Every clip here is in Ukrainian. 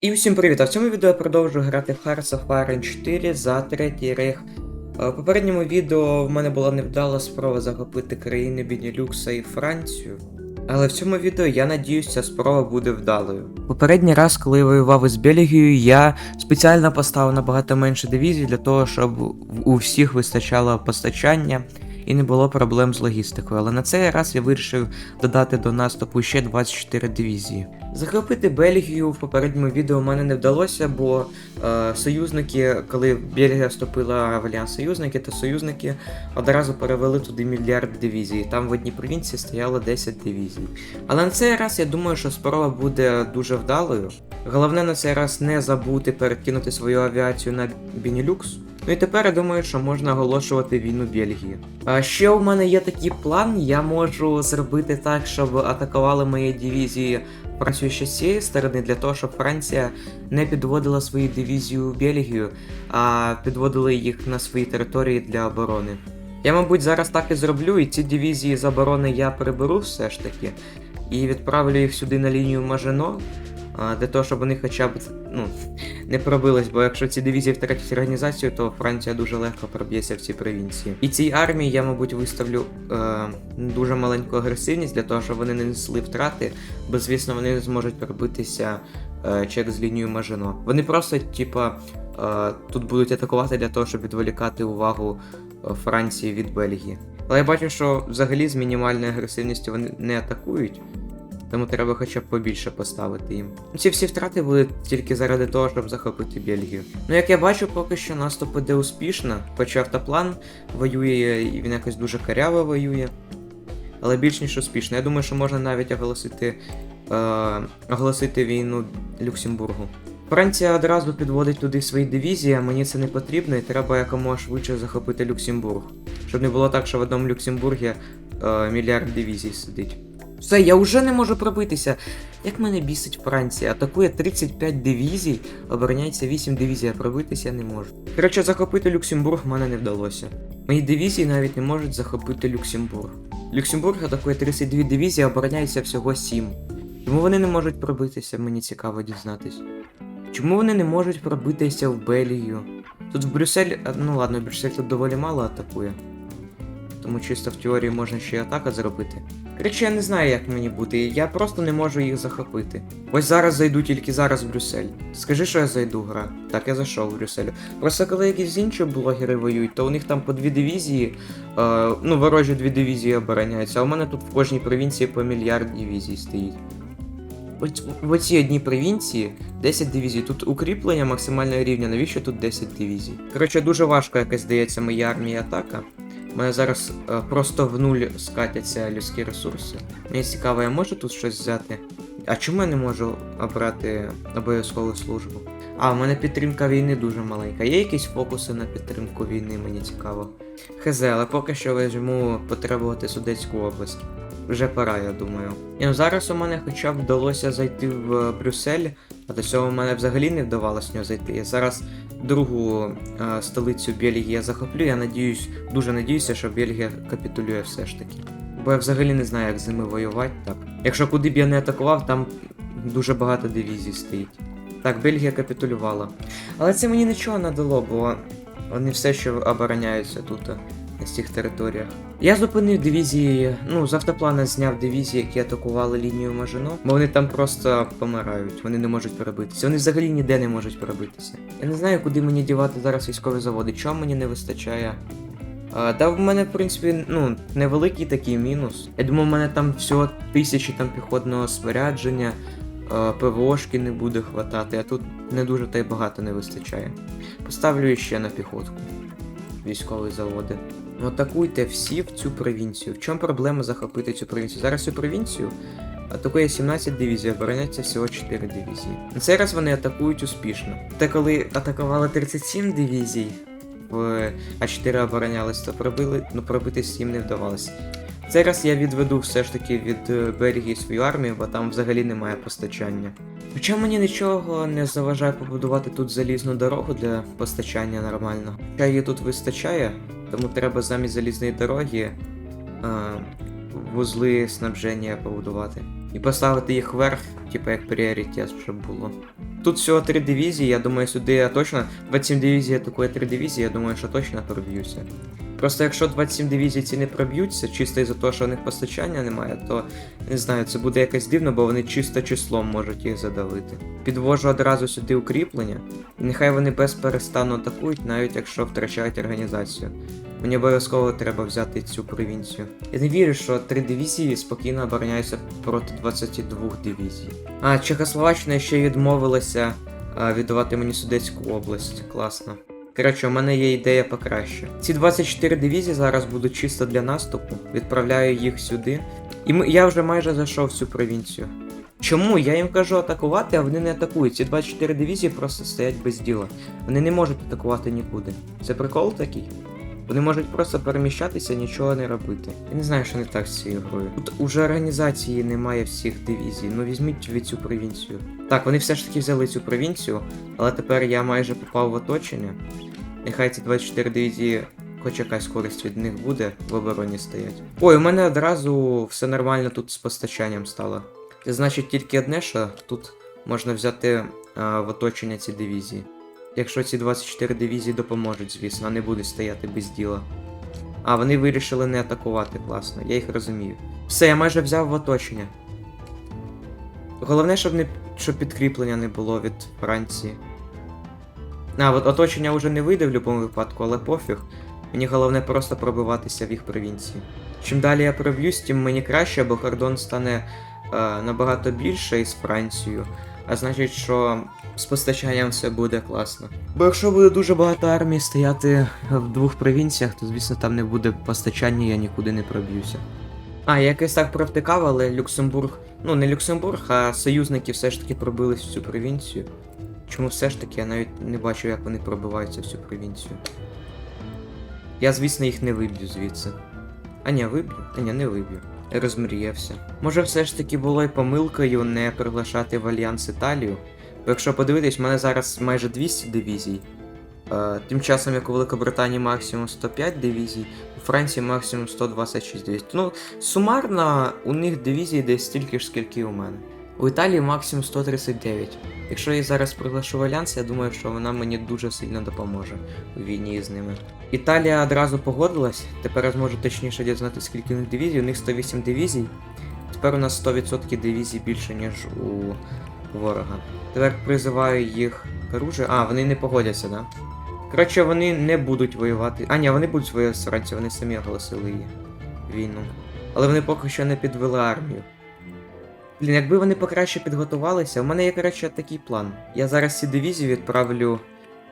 І всім привіт! А в цьому відео я продовжую грати в Hearts of Iron 4 за третій рейх. Е, В попередньому відео в мене була невдала спроба захопити країни Бенілюкса і Францію. Але в цьому відео я надіюсь, ця спроба буде вдалою. Попередній раз, коли я воював із Бельгією, я спеціально поставив набагато менше дивізій для того, щоб у всіх вистачало постачання і не було проблем з логістикою. Але на цей раз я вирішив додати до наступу ще 24 дивізії. Захопити Бельгію в попередньому відео в мене не вдалося, бо е, союзники, коли Бельгія вступила в альянс союзники, то союзники одразу перевели туди мільярд дивізій. Там в одній провінції стояло 10 дивізій. Але на цей раз я думаю, що спроба буде дуже вдалою. Головне на цей раз не забути перекинути свою авіацію на Бенілюкс. Ну і тепер я думаю, що можна оголошувати війну Бельгії. А ще у мене є такий план, я можу зробити так, щоб атакували мої дивізії Францію ще з цієї сторони, для того, щоб Франція не підводила свої дивізії у Бельгію, а підводила їх на свої території для оборони. Я, мабуть, зараз так і зроблю, і ці дивізії з оборони я приберу все ж таки, і відправлю їх сюди на лінію Мажино, для того, щоб вони хоча б ну, не пробились, бо якщо ці дивізії втратять організацію, то Франція дуже легко проб'ється в ці провінції. І цій армії я, мабуть, виставлю е, дуже маленьку агресивність для того, щоб вони не несли втрати, бо звісно вони не зможуть пробитися е, через лінію Мажино. Вони просто, типа, е, тут будуть атакувати для того, щоб відволікати увагу е, Франції від Бельгії. Але я бачу, що взагалі з мінімальною агресивністю вони не атакують. Тому треба хоча б побільше поставити їм. Ці всі втрати будуть тільки заради того, щоб захопити Бельгію. Ну як я бачу, поки що наступ іде успішно, хоч автоплан воює і він якось дуже каряво воює. Але більш ніж успішно. Я думаю, що можна навіть оголосити, е, оголосити війну Люксембургу. Франція одразу підводить туди свої дивізії, а мені це не потрібно, і треба якомога швидше захопити Люксембург. Щоб не було так, що в одному Люксембургі е, мільярд дивізій сидить. Все, я вже не можу пробитися. Як мене бісить Франція? Атакує 35 дивізій, обороняється 8 дивізій, а пробитися не можу. Коротше, захопити Люксембург в мене не вдалося. Мої дивізії навіть не можуть захопити Люксембург. Люксембург атакує 32 дивізії, обороняється всього 7. Чому вони не можуть пробитися, мені цікаво дізнатись. Чому вони не можуть пробитися в Бельгію? Тут в Брюссель, ну ладно, Брюссель тут доволі мало атакує. Тому чисто в теорії можна ще й атака зробити. Коротше, я не знаю, як мені бути, я просто не можу їх захопити. Ось зараз зайду тільки зараз в Брюссель. Скажи, що я зайду, гра. Так, я зайшов в Брюссель. Просто коли якісь інші блогери воюють, то у них там по дві дивізії, е, ну, ворожі дві дивізії обороняються, а у мене тут в кожній провінції по мільярд дивізій стоїть. В оцій одній провінції 10 дивізій. Тут укріплення максимального рівня, навіщо тут 10 дивізій? Коротше, дуже важко, якось здається, моїй армії атака. У мене зараз е, просто в нуль скатяться людські ресурси. Мені цікаво, я можу тут щось взяти? А чому я не можу обрати обов'язкову службу? А, у мене підтримка війни дуже маленька. Є якісь фокуси на підтримку війни, мені цікаво. Хз, але поки що візьму потребувати Судецьку область. Вже пора, я думаю. І ну зараз у мене хоча б вдалося зайти в е, Брюссель, а до цього в мене взагалі не вдавалося в нього зайти. Я зараз другу е, столицю я захоплю. Я надіюсь, дуже надіюся, що Бельгія капітулює все ж таки. Бо я взагалі не знаю, як з ними воювати так. Якщо куди б я не атакував, там дуже багато дивізій стоїть. Так, Бельгія капітулювала. Але це мені нічого не дало, бо вони все ще обороняються тут на цих територіях. Я зупинив дивізії, ну, з автоплана зняв дивізії, які атакували лінію Мажино, бо вони там просто помирають, вони не можуть перебитися. Вони взагалі ніде не можуть перебитися. Я не знаю, куди мені дівати зараз військові заводи, чого мені не вистачає. А, та в мене, в принципі, ну, невеликий такий мінус. Я думав, в мене там всього тисячі там піхотного спорядження, ПВОшки не буде хватати, а тут не дуже та й багато не вистачає. Поставлю ще на піхотку. Військові заводи. Атакуйте всі в цю провінцію. В чому проблема захопити цю провінцію? Зараз цю провінцію атакує 17 дивізій, обороняється всього 4 дивізії. На цей раз вони атакують успішно. Та коли атакували 37 дивізій, в А4 оборонялись, то пробили, ну пробитись їм не вдавалося. Цей раз я відведу все ж таки від е, Бельгії свою армію, бо там взагалі немає постачання. Хоча мені нічого не заважає побудувати тут залізну дорогу для постачання нормально. Хоча її тут вистачає, тому треба замість залізної дороги а, вузли снабження побудувати. і поставити їх вверх, типу як пріоритет, щоб було. Тут всього три дивізії, я думаю, сюди я точно. 27 дивізій атакує три дивізії, я думаю, що точно проб'юся. Просто якщо 27 дивізій ці не проб'ються, чисто із-за того, що у них постачання немає, то не знаю, це буде якось дивно, бо вони чисто числом можуть їх задавити. Підвожу одразу сюди укріплення, і нехай вони без перестану атакують, навіть якщо втрачають організацію. Мені обов'язково треба взяти цю провінцію. Я не вірю, що три дивізії спокійно обороняються проти 22 дивізій. А, Чехословаччина ще відмовилася віддавати мені Судетську область. Класно. Коротше, у мене є ідея покраще. Ці 24 дивізії зараз будуть чисто для наступу. Відправляю їх сюди. І ми, я вже майже зайшов цю провінцію. Чому? Я їм кажу атакувати, а вони не атакують. Ці 24 дивізії просто стоять без діла. Вони не можуть атакувати нікуди. Це прикол такий? Вони можуть просто переміщатися, нічого не робити. Я не знаю, що не так з цією грою. Тут уже організації немає всіх дивізій. Ну візьміть від цю провінцію. Так, вони все ж таки взяли цю провінцію, але тепер я майже попав в оточення. Нехай ці 24 дивізії, хоч якась користь від них буде, в обороні стоять. Ой, у мене одразу все нормально тут з постачанням стало. Це значить тільки одне, що тут можна взяти а, в оточення ці дивізії. Якщо ці 24 дивізії допоможуть, звісно, не будуть стояти без діла. А, вони вирішили не атакувати, класно, я їх розумію. Все, я майже взяв в оточення. Головне, щоб не щоб підкріплення не було від Франції. А, от оточення вже не вийде в будь-якому випадку, але пофіг. Мені головне просто пробиватися в їх провінції. Чим далі я проб'юсь, тим мені краще, бо кордон стане е, набагато більше із Францією. А значить, що з постачанням все буде класно. Бо якщо буде дуже багато армій стояти в двох провінціях, то звісно там не буде постачання, я нікуди не проб'юся. А, я якось так провтикав, але Люксембург. Ну, не Люксембург, а союзники все ж таки пробились в цю провінцію. Чому все ж таки я навіть не бачу, як вони пробиваються в цю провінцію. Я, звісно, їх не виб'ю звідси. А ні, виб'ю? А ні, не виб'ю. Розмріявся. Може, все ж таки було й помилкою не приглашати в Альянс Італію. Бо якщо подивитись, в мене зараз майже 200 дивізій. Е, тим часом, як у Великобританії максимум 105 дивізій, у Франції максимум 126 дивізій. Ну, сумарно у них дивізій десь стільки ж, скільки і у мене. У Італії максимум 139. Якщо я зараз приглашу Альянс, я думаю, що вона мені дуже сильно допоможе у війні з ними. Італія одразу погодилась, тепер я зможу точніше дізнати, скільки у них дивізій. У них 108 дивізій. Тепер у нас 100% дивізій більше, ніж у ворога. Тепер призиваю їх к оружию. А, вони не погодяться, да? Коротше, вони не будуть воювати. А, ні, вони будуть воювати вони самі оголосили її війну. Але вони поки що не підвели армію. Блін, якби вони покраще підготувалися, у мене є, коротше, такий план. Я зараз ці дивізії відправлю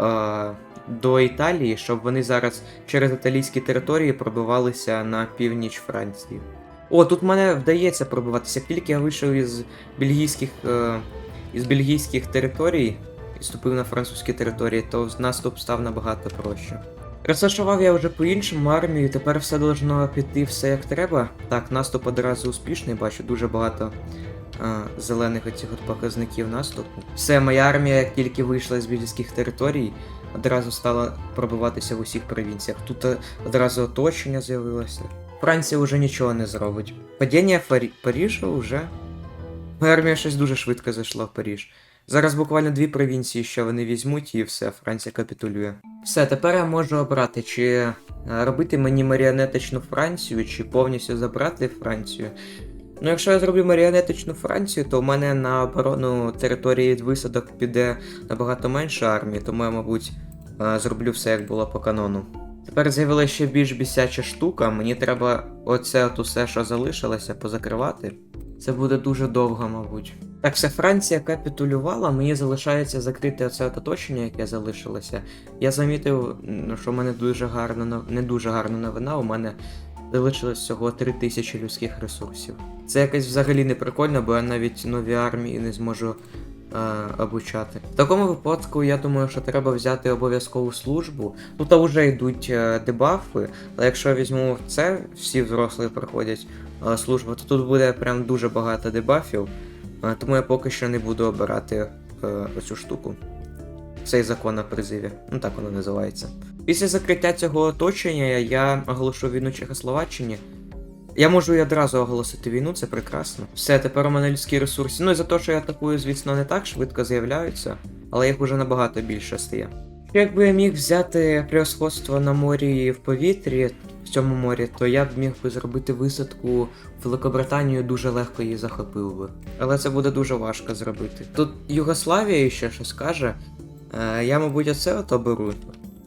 е, до Італії, щоб вони зараз через італійські території пробивалися на північ Франції. О, тут мене вдається пробиватися. Тільки я вийшов із бельгійських, е, із бельгійських територій і ступив на французькі території, то наступ став набагато проще. Розташував я вже по-іншому армію, тепер все должно піти все як треба. Так, наступ одразу успішний, бачу дуже багато а, зелених оцих от показників наступу. Все, моя армія, як тільки вийшла з бельгійських територій, одразу стала пробиватися в усіх провінціях. Тут е, одразу оточення з'явилося. Франція вже нічого не зробить. Падіння Фарі... Парижа вже. Моя армія щось дуже швидко зайшла в Паріж. Зараз буквально дві провінції, що вони візьмуть, і все, Франція капітулює. Все, тепер я можу обрати, чи е, робити мені маріонеточну Францію, чи повністю забрати Францію. Ну, якщо я зроблю маріонеточну Францію, то в мене на оборону території від висадок піде набагато менше армії, тому я, мабуть, е, зроблю все, як було по канону. Тепер з'явилася ще більш бісяча штука, мені треба оце от усе, що залишилося, позакривати. Це буде дуже довго, мабуть. Так, все, Франція капітулювала, мені залишається закрити от оточення, яке залишилося. Я замітив, що в мене дуже гарна не дуже гарна новина, у мене залишилось всього 3000 людських ресурсів. Це якось взагалі не прикольно, бо я навіть нові армії не зможу е, обучати. В такому випадку я думаю, що треба взяти обов'язкову службу. Тут вже йдуть е, дебафи, але якщо я візьму це, всі взрослі проходять е, службу, то тут буде прям дуже багато дебафів. Тому я поки що не буду обирати е, оцю штуку. Цей закон на призиві. Ну так воно називається. Після закриття цього оточення я оголошу війну Чехословаччині. Я можу і одразу оголосити війну, це прекрасно. Все, тепер у мене людські ресурси. Ну і за те, що я атакую, звісно, не так швидко з'являються, але їх уже набагато більше стає. Якби я міг взяти превосходство на морі і в повітрі в цьому морі, то я б міг би зробити висадку в Великобританію дуже легко її захопив би. Але це буде дуже важко зробити. Тут Югославія ще щось каже. Е, я, мабуть, оце ото беру.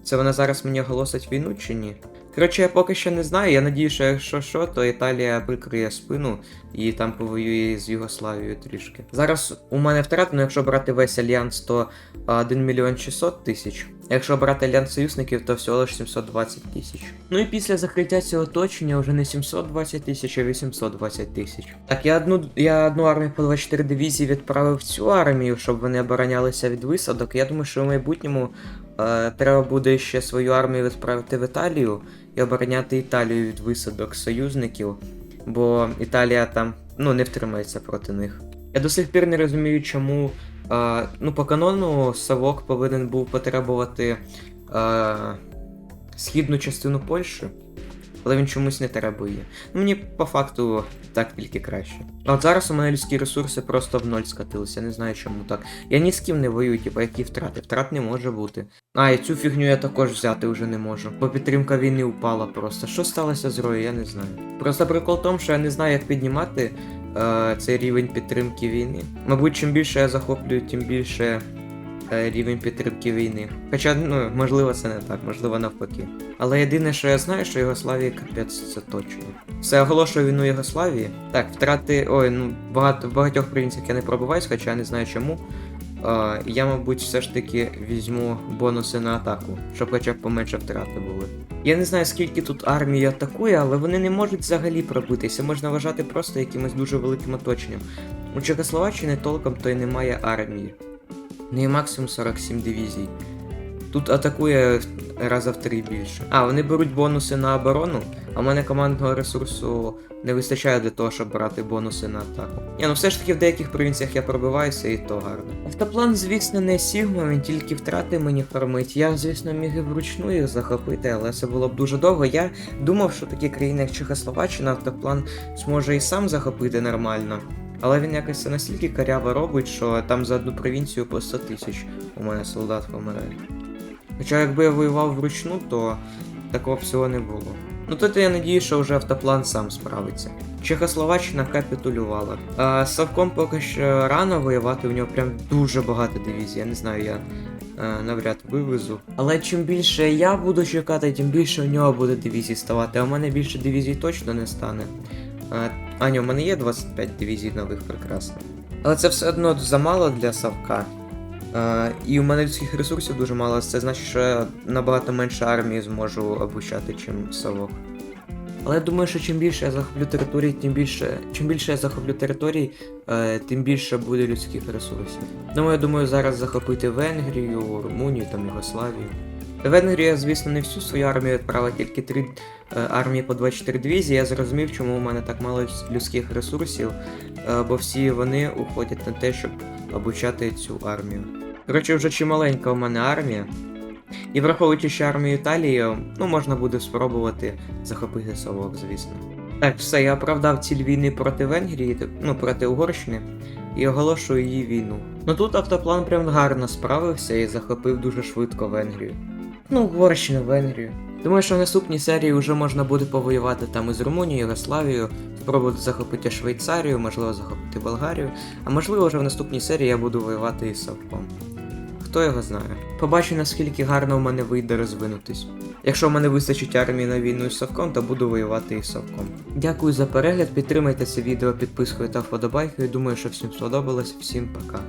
Це вона зараз мені оголосить війну чи ні? Коротше, я поки що не знаю. Я надію, що якщо що, то Італія прикриє спину і там повоює з Югославією трішки. Зараз у мене втрата, ну якщо брати весь альянс, то 1 мільйон 600 тисяч. Якщо брати альянс союзників, то всього лише 720 тисяч. Ну і після закриття цього оточення вже не 720 тисяч, а 820 тисяч. Так, я одну я одну армію по 24 дивізії відправив в цю армію, щоб вони оборонялися від висадок. Я думаю, що в майбутньому е, треба буде ще свою армію відправити в Італію і обороняти Італію від висадок союзників, бо Італія там ну, не втримається проти них. Я до сих пір не розумію, чому. Ну, по канону Савок повинен був потребувати східну частину Польщі, але він чомусь не требує. Ну, мені по факту так тільки краще. А от зараз у мене людські ресурси просто в ноль скатилися, не знаю чому так. Я ні з ким не воюю, типа які втрати. Втрат не може бути. А, і цю фігню я також взяти вже не можу. Бо підтримка війни упала просто. Що сталося з Рою, я не знаю. Просто прикол в тому, що я не знаю, як піднімати цей рівень підтримки війни. Мабуть, чим більше я захоплюю, тим більше е, рівень підтримки війни. Хоча, ну, можливо, це не так, можливо, навпаки. Але єдине, що я знаю, що Єгославії капець це точно. Все оголошую війну Єгославії. Так, втрати. Ой, ну багато в багатьох провінціях я не пробуваюсь, хоча я не знаю чому. Я, мабуть, все ж таки візьму бонуси на атаку, щоб хоча б поменше втрати були. Я не знаю, скільки тут армії атакує, але вони не можуть взагалі пробитися. Можна вважати просто якимось дуже великим оточенням. У Чехословаччини толком то й немає армії. Ну і максимум 47 дивізій. Тут атакує раза в три більше. А, вони беруть бонуси на оборону, а в мене командного ресурсу не вистачає для того, щоб брати бонуси на атаку. Ні, ну все ж таки в деяких провінціях я пробиваюся і то гарно. Автоплан, звісно, не Сігма, він тільки втрати мені фармить. Я, звісно, міг і вручну їх захопити, але це було б дуже довго. Я думав, що такі країни, як Чехословаччина, автоплан зможе і сам захопити нормально. Але він якось це настільки каряво робить, що там за одну провінцію по 100 тисяч у мене солдат помирає. Хоча якби я воював вручну, то такого всього не було. Ну тут я надію, що вже автоплан сам справиться. Чехословаччина капітулювала. А Савком поки що рано воювати, у нього прям дуже багато дивізій. Я не знаю, я е, навряд вивезу. Але чим більше я буду чекати, тим більше у нього буде дивізій ставати, а у мене більше дивізій точно не стане. Е, а, ні, у мене є 25 дивізій нових прекрасно. Але це все одно замало для Савка. Е, і у мене людських ресурсів дуже мало, це значить, що я набагато менше армії зможу обучати, чим Савок. Але я думаю, що чим більше я захоплю територій, тим більше. Чим більше я захоплю територій, е, тим більше буде людських ресурсів. Тому я думаю зараз захопити Венгрію, Румунію там Югославію. Венгрію я, звісно, не всю свою армію відправила, тільки три е, армії по 24 дивізії. Я зрозумів, чому у мене так мало людських ресурсів, бо всі вони уходять на те, щоб обучати цю армію. Коротше, вже чималенька у мене армія. І враховуючи ще армію Італії, ну можна буде спробувати захопити Совок, звісно. Так, все, я оправдав ціль війни проти Венгрії, ну проти Угорщини, і оголошую її війну. Ну тут автоплан прям гарно справився і захопив дуже швидко Венгрію. Ну, Угорщину, Венгрію. Думаю, що в наступній серії вже можна буде повоювати там із Румунією, Югославією, спробувати захопити Швейцарію, можливо, захопити Болгарію, а можливо, вже в наступній серії я буду воювати із Савком. Хто його знає. Побачу, наскільки гарно в мене вийде розвинутись. Якщо в мене вистачить армії на війну із Савком, то буду воювати із Савком. Дякую за перегляд, підтримайте це відео підпискою та вподобайкою. Думаю, що всім сподобалось. Всім пока.